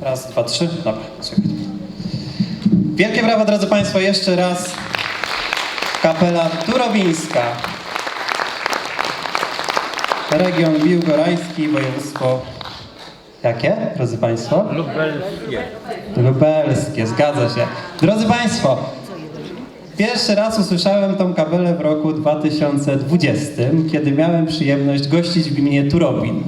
Raz, dwa, trzy. Dobra, dziękuję. Wielkie brawa, drodzy Państwo, jeszcze raz. Kapela Turowińska. Region Biłgorajski, województwo... Jakie, drodzy Państwo? Lubelskie. Lubelskie, zgadza się. Drodzy Państwo, pierwszy raz usłyszałem tą kapelę w roku 2020, kiedy miałem przyjemność gościć w gminie Turobin.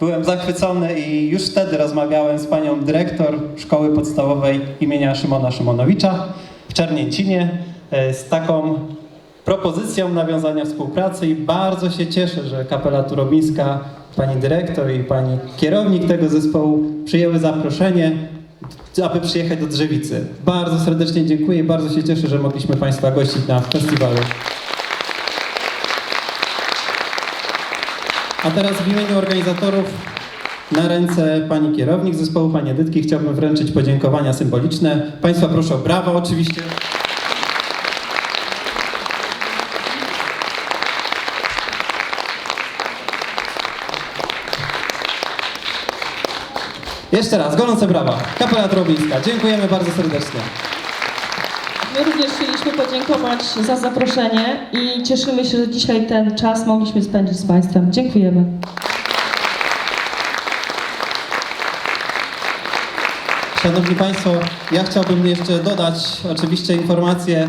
Byłem zachwycony i już wtedy rozmawiałem z panią dyrektor szkoły podstawowej imienia Szymona Szymonowicza w Czernięcinie e, z taką propozycją nawiązania współpracy i bardzo się cieszę, że kapela turobińska, pani dyrektor i pani kierownik tego zespołu przyjęły zaproszenie, aby przyjechać do Drzewicy. Bardzo serdecznie dziękuję i bardzo się cieszę, że mogliśmy Państwa gościć na festiwalu. A teraz w imieniu organizatorów na ręce pani kierownik zespołu, pani Edytki, chciałbym wręczyć podziękowania symboliczne. Państwa proszę o brawa oczywiście. Jeszcze raz, gorące brawa. Kapela Drobińska. Dziękujemy bardzo serdecznie. My również chcieliśmy podziękować za zaproszenie i cieszymy się, że dzisiaj ten czas mogliśmy spędzić z Państwem. Dziękujemy. Szanowni Państwo, ja chciałbym jeszcze dodać oczywiście informacje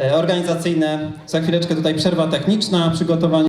e, organizacyjne. Za chwileczkę tutaj przerwa techniczna, przygotowanie.